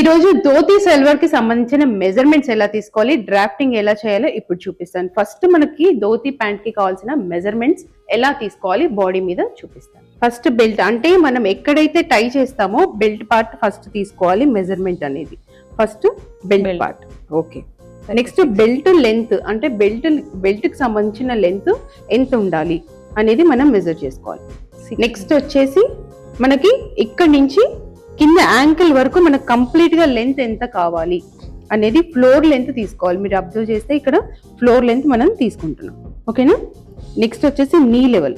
ఈ రోజు ధోతి సల్వార్కి సంబంధించిన మెజర్మెంట్స్ ఎలా తీసుకోవాలి డ్రాఫ్టింగ్ ఎలా చేయాలో ఇప్పుడు చూపిస్తాను. ఫస్ట్ మనకి ధోతి ప్యాంట్కి కావాల్సిన మెజర్మెంట్స్ ఎలా తీసుకోవాలి బాడీ మీద చూపిస్తాను. ఫస్ట్ బెల్ట్ అంటే మనం ఎక్కడైతే టై చేస్తామో బెల్ట్ పార్ట్ ఫస్ట్ తీసుకోవాలి మెజర్మెంట్ అనేది. First belt. Part okay next belt length అంటే బెల్ట్ బెల్ట్కి సంబంధించిన లెంత్ ఎంత ఉండాలి అనేది మనం మెజర్ చేసుకోవాలి. నెక్స్ట్ వచ్చేసి మనకి ఇక్కడ నుంచి కింద యాంకిల్ వరకు మనకు కంప్లీట్గా లెంత్ ఎంత కావాలి అనేది ఫ్లోర్ లెంత్ తీసుకోవాలి. మీరు అబ్జర్వ్ చేస్తే ఇక్కడ ఫ్లోర్ లెంత్ మనం తీసుకుంటున్నాం. ఓకేనా? నెక్స్ట్ వచ్చేసి నీ లెవెల్.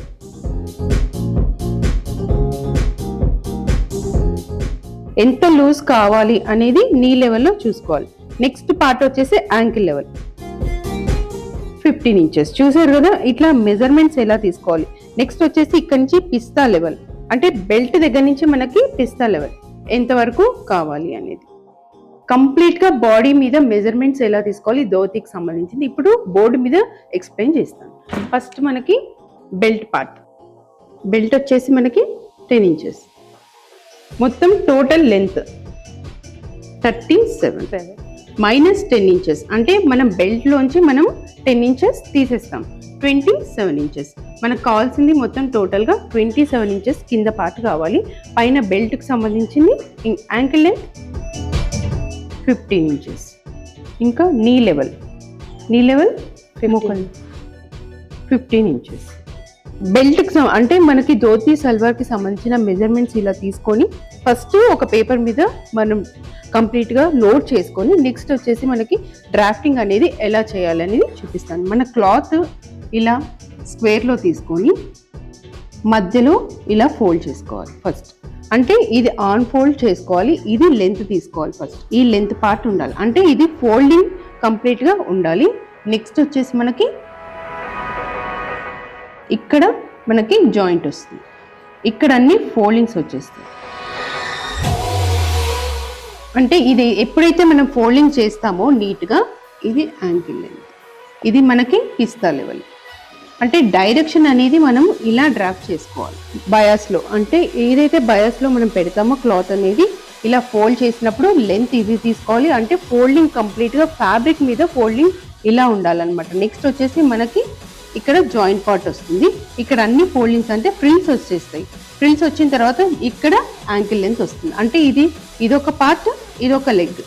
ఎంత లూజ్ కావాలి అనేది నీ లెవెల్లో చూసుకోవాలి. నెక్స్ట్ పార్ట్ వచ్చేసి యాంకిల్ లెవెల్. Fifteen inches. చూసారు కదా? ఇట్లా మెజర్మెంట్స్ ఎలా తీసుకోవాలి? నెక్స్ట్ వచ్చేసి ఇక్కడ నుంచి పిస్తా లెవెల్. అంటే బెల్ట్ దగ్గర నుంచి మనకి పిస్తా లెవెల్ ఎంతవరకు కావాలి అనేది. కంప్లీట్గా బాడీ మీద మెజర్మెంట్స్ ఎలా తీసుకోవాలి ధోతికి సంబంధించింది ఇప్పుడు బోర్డు మీద ఎక్స్ప్లెయిన్ చేస్తాను. ఫస్ట్ మనకి బెల్ట్ పార్ట్. బెల్ట్ వచ్చేసి మనకి టెన్ ఇంచెస్. మొత్తం total length thirty seven. Minus ten inches. అంటే మనం బెల్ట్ లోంచి మనం టెన్ ఇంచెస్ తీసేస్తాం. Twenty seven inches. మనకు కావాల్సింది మొత్తం టోటల్గా ట్వంటీ సెవెన్ ఇంచెస్ కింద పార్ట్ కావాలి. పైన బెల్ట్కి సంబంధించింది యాంకిల్ లెంత్ ఫిఫ్టీన్ ఇంచెస్. ఇంకా నీ లెవెల్. నీ లెవెల్ మోకల్ ఫిఫ్టీన్ ఇంచెస్. బెల్ట్కి అంటే మనకి ధోతి సల్వార్కి సంబంధించిన మెజర్మెంట్స్ ఇలా తీసుకొని ఫస్ట్ ఒక పేపర్ మీద మనం కంప్లీట్గా లోడ్ చేసుకొని నెక్స్ట్ వచ్చేసి మనకి డ్రాఫ్టింగ్ అనేది ఎలా చేయాలి అనేది చూపిస్తాను. మన క్లాత్ ఇలా స్క్వేర్లో తీసుకొని మధ్యలో ఇలా ఫోల్డ్ చేసుకోవాలి ఫస్ట్. అంటే ఇది ఆన్ ఫోల్డ్ చేసుకోవాలి ఇది లెంత్ తీసుకోవాలి ఫస్ట్. ఈ లెంత్ పార్ట్ ఉండాలి. అంటే ఇది ఫోల్డింగ్ కంప్లీట్గా ఉండాలి. నెక్స్ట్ వచ్చేసి మనకి ఇక్కడ మనకి జాయింట్ వస్తుంది. ఇక్కడ అన్ని ఫోల్డింగ్స్ వచ్చేస్తాయి. అంటే ఇది ఎప్పుడైతే మనం ఫోల్డింగ్ చేస్తామో నీట్గా ఇది యాంకిల్ లెంత్ ఇది మనకి పిస్తా లెవెల్. అంటే డైరెక్షన్ అనేది మనం ఇలా డ్రాఫ్ట్ చేసుకోవాలి. బయాస్లో అంటే ఏదైతే బయాస్లో మనం పెడతామో క్లాత్ అనేది ఇలా ఫోల్డ్ చేసినప్పుడు లెంత్ ఇది తీసుకోవాలి. అంటే ఫోల్డింగ్ కంప్లీట్గా ఫ్యాబ్రిక్ మీద ఫోల్డింగ్ ఇలా ఉండాలన్నమాట. నెక్స్ట్ వచ్చేసి మనకి ఇక్కడ జాయింట్ పార్ట్ వస్తుంది. ఇక్కడ అన్ని ఫోల్డింగ్స్ అంటే ఫ్రిల్స్ వచ్చేస్తాయి. ఫ్రిల్స్ వచ్చిన తర్వాత ఇక్కడ యాంకిల్ లెంత్ వస్తుంది. అంటే ఇది ఇదొక పార్ట్ ఇదొక లెగ్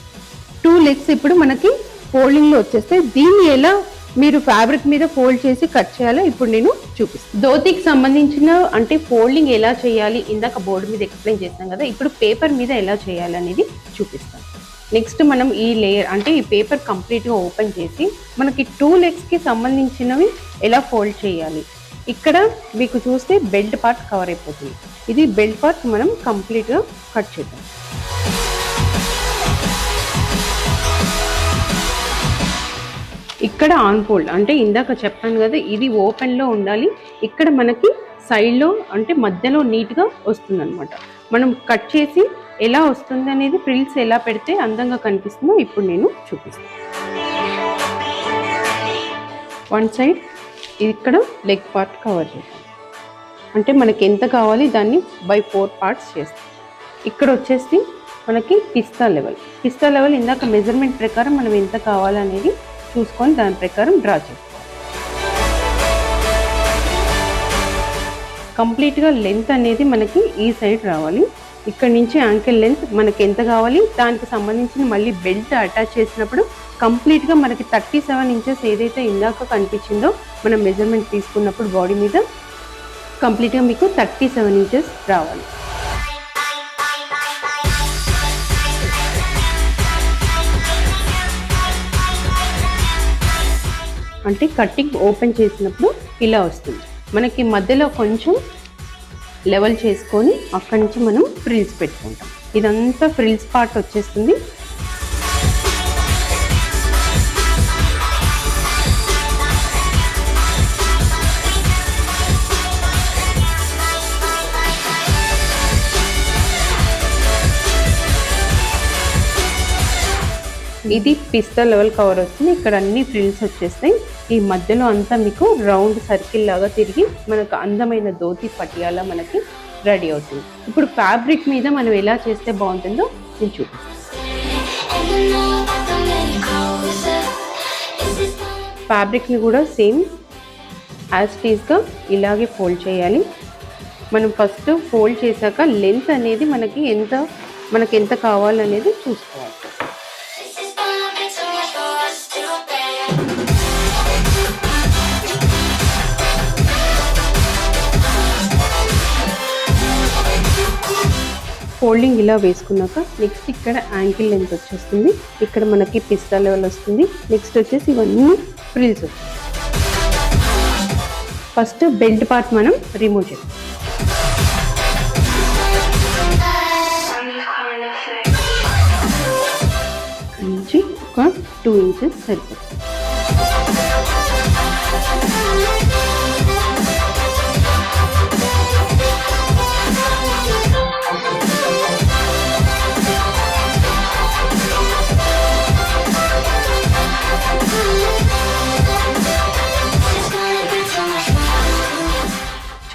టూ లెగ్స్ ఇప్పుడు మనకి ఫోల్డింగ్లో వచ్చేస్తాయి. వచ్చేస్తే దీన్ని ఎలా మీరు ఫ్యాబ్రిక్ మీద ఫోల్డ్ చేసి కట్ చేయాలో ఇప్పుడు నేను చూపిస్తాను. ధోతికి సంబంధించిన అంటే ఫోల్డింగ్ ఎలా చేయాలి? ఇందాక బోర్డు మీద ఎక్స్ప్లెయిన్ చేస్తాం కదా ఇప్పుడు పేపర్ మీద ఎలా చేయాలి అనేది చూపిస్తాను. నెక్స్ట్ మనం ఈ లేయర్ అంటే ఈ పేపర్ కంప్లీట్గా ఓపెన్ చేసి మనకి టూ లెగ్స్కి సంబంధించినవి ఎలా ఫోల్డ్ చేయాలి? ఇక్కడ మీకు చూస్తే బెల్ట్ పార్ట్ కవర్ అయిపోతుంది. ఇది బెల్ట్ పార్ట్ మనం కంప్లీట్గా కట్ చేద్దాం. ఇక్కడ ఆన్ ఫోల్డ్ అంటే ఇందాక చెప్పాను కదా ఇది ఓపెన్లో ఉండాలి. ఇక్కడ మనకి సైడ్లో అంటే మధ్యలో నీట్గా వస్తుంది అనమాట మనం కట్ చేసి ఎలా వస్తుంది అనేది ప్రిల్స్ ఎలా పెడితే అందంగా కనిపిస్తుందో ఇప్పుడు నేను చూపిస్తాను. వన్ సైడ్ ఇక్కడ లెగ్ పార్ట్ కవర్ చేస్తాం అంటే మనకి ఎంత కావాలి దాన్ని బై ఫోర్ పార్ట్స్ చేస్తాం. ఇక్కడ వచ్చేసి మనకి పిస్తా లెవెల్ పిస్తా లెవెల్ ఇందాక మెజర్మెంట్ ప్రకారం మనం ఎంత కావాలనేది చూసుకొని దాని ప్రకారం డ్రా చేసుకోవాలి కంప్లీట్గా లెంత్ అనేది మనకి ఈ సైడ్ రావాలి. ఇక్కడ నుంచి యాంకిల్ లెంత్ మనకి ఎంత కావాలి? దానికి సంబంధించిన మళ్ళీ బెల్ట్ అటాచ్ చేసినప్పుడు కంప్లీట్గా మనకి థర్టీ సెవెన్ ఇంచెస్ ఏదైతే ఇందాక కనిపించిందో మనం మెజర్మెంట్ తీసుకున్నప్పుడు బాడీ మీద కంప్లీట్గా మీకు థర్టీ సెవెన్ ఇంచెస్ రావాలి. అంటే కటింగ్ ఓపెన్ చేసినప్పుడు ఇలా వస్తుంది. మనకి మధ్యలో కొంచెం లెవెల్ చేసుకొని అక్కడి నుంచి మనం ఫ్రిల్స్ పెట్టుకుంటాం. ఇదంతా ఫ్రిల్స్ పార్ట్ వచ్చేస్తుంది. ఇది పిస్తా లెవెల్ కవర్ వస్తుంది. ఇక్కడ అన్ని ఫ్రిల్స్ వచ్చేస్తాయి. ఈ మధ్యలో అంతా మీకు రౌండ్ సర్కిల్ లాగా తిరిగి మనకు అందమైన ధోతి పటియాలా మనకి రెడీ అవుతుంది. ఇప్పుడు ఫ్యాబ్రిక్ మీద మనం ఎలా చేస్తే బాగుంటుందో నేను చూపిస్తాను. ఫ్యాబ్రిక్ని కూడా సేమ్ యాజ్ టీస్గా ఇలాగే ఫోల్డ్ చేయాలి. మనం ఫస్ట్ ఫోల్డ్ చేశాక లెంత్ అనేది మనకి ఎంత మనకి ఎంత కావాలనేది చూసుకోవాలి. ఫోల్డింగ్ ఇలా వేసుకున్నాక నెక్స్ట్ ఇక్కడ యాంకిల్ లెంత్ వచ్చేస్తుంది. ఇక్కడ మనకి పిస్తా లెవెల్ వస్తుంది. నెక్స్ట్ వచ్చేసి ఇవన్నీ ఫ్రిల్స్ వస్తాయి ఫస్ట్ బెల్ట్ పార్ట్ మనం రిమూవ్ చేస్తాం నుంచి ఒక టూ ఇంచెస్ సరిపోతుంది.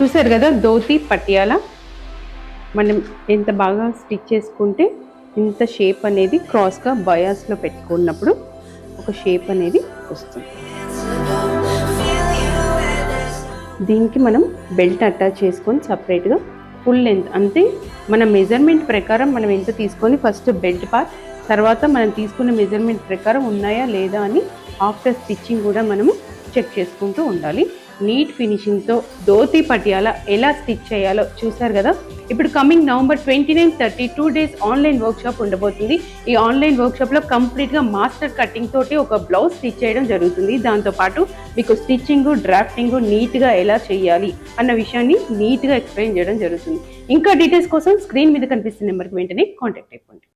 చూసారు కదా ధోతి పటియాల. మనం ఎంత బాగా స్టిచ్ చేసుకుంటే ఇంత షేప్ అనేది క్రాస్గా బయాస్లో పెట్టుకున్నప్పుడు ఒక షేప్ అనేది వస్తుంది. దీనికి మనం బెల్ట్ అటాచ్ చేసుకొని సపరేట్గా ఫుల్ లెంత్ అంతే మన మెజర్మెంట్ ప్రకారం మనం ఎంత తీసుకొని ఫస్ట్ బెల్ట్ పార్ట్ తర్వాత మనం తీసుకున్న మెజర్మెంట్ ప్రకారం ఉన్నాయా లేదా అని ఆఫ్టర్ స్టిచ్చింగ్ కూడా మనము చెక్ చేసుకుంటూ ఉండాలి. నీట్ ఫినిషింగ్తో ధోతి పటియాల ఎలా స్టిచ్ చేయాలో చూసారు కదా? ఇప్పుడు coming November twenty nine thirty two days online workshop ఉండబోతుంది. ఈ ఆన్లైన్ వర్క్షాప్లో కంప్లీట్గా మాస్టర్ కటింగ్ తోటి ఒక బ్లౌజ్ స్టిచ్ చేయడం జరుగుతుంది. దాంతోపాటు మీకు స్టిచ్చింగ్ డ్రాఫ్టింగ్ నీట్గా ఎలా చేయాలి అన్న విషయాన్ని నీట్గా ఎక్స్ప్లెయిన్ చేయడం జరుగుతుంది. ఇంకా డీటెయిల్స్ కోసం స్క్రీన్ మీద కనిపిస్తున్న నెంబర్కి వెంటనే కాంటాక్ట్ అయిపోండి.